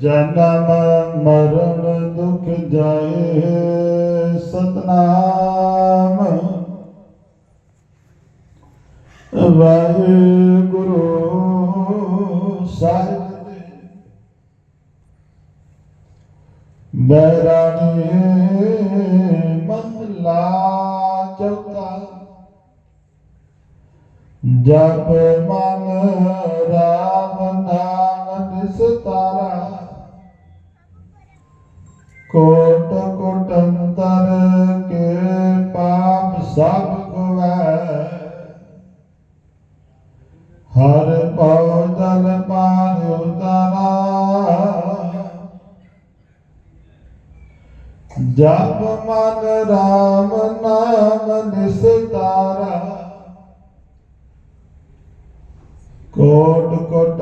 ਜਨਮ ਮਰਨ ਦੁਖ ਜਾਏ ਸਤਨਾਮ। ਵਾਹਿਗੁਰੂ ਸਾਹਿਬ ਜੀ। ਮਹਲਾ ਚੌਥਾ। ਜਪ ਮਨ ਕੋਟ ਕੋਟ ਅੰਤਰ ਕੇ ਪਾਪ ਸਭ ਗਵੈ। ਹਰ ਪਉ ਜਲ ਪਾਨ ਉਤਾਰਾ। ਜਪ ਮਨ ਰਾਮ ਨਾਮ ਨਿਸਤਾਰਾ। ਕੋਟ ਕੋਟ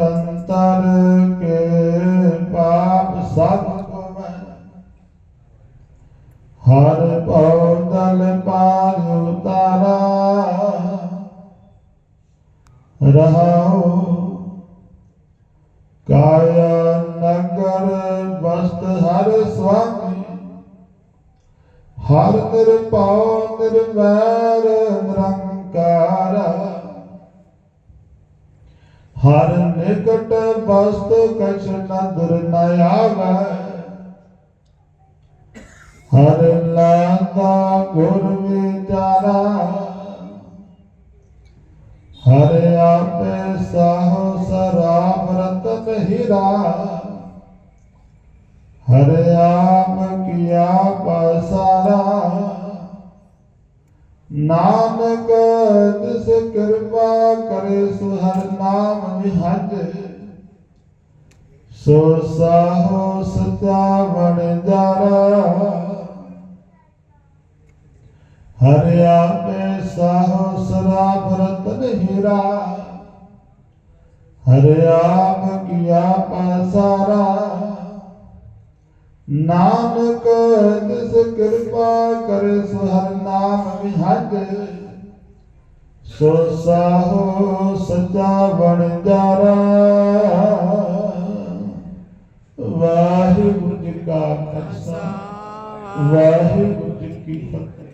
ਹਰ ਪਉ ਦਲ ਪਾਰ ਉਤਾਰਾ। ਰਹਾਉ ਕਾਇਆ ਨਗਰ ਬਸਤ ਹਰ ਸੁਆਮੀ ਹਰ ਨਿਰਭਉ ਨਿਰਵੈਰ ਨਿਰੰਕਾਰ। ਹਰ ਨਿਕਟ ਵਸਤ ਕਛ ਨਦਰ ਨ ਆਵੈ। ਹਰ ਲਾਂਦਾ ਗੁਰ ਵਿਚਾਰਾ ਹਰ ਆਪੇ ਸਾਹ ਸਰਾਬ ਰਤਨ ਹੀਰਾ ਹਰ ਆਪ ਕੀਆ ਪਸਾਰਾ। ਨਾਨਕ ਤਿਸ ਕਿਰਪਾ ਕਰੇ ਸੋ ਹਰ ਨਾਮ ਵਿਹਜ ਸੋ ਸਾਹੋ ਸਤਿਆ ਜਾਰਾ। ਹਰ ਆਪੇ ਸਾਹੋ ਸਰਾਬ ਰਤਨ ਹੀਰਾ ਹਰ ਆਪ ਕੀਆ ਪਸਾਰਾ। ਨਾਨਕ ਤਿਸ ਕਿਰਪਾ ਕਰੇ ਸੋ ਨਾਮ ਵਿਹਜ। ਸੋ ਸਾਹੋ ਸਚਾ ਬਣ ਜਾਰਾ। ਵਾਹਿਗੁਰੂ ਜੀ ਕਾ ਖਾਲਸਾ, ਵਾਹਿਗੁਰੂ ਜੀ ਕੀ ਫਤਿਹ।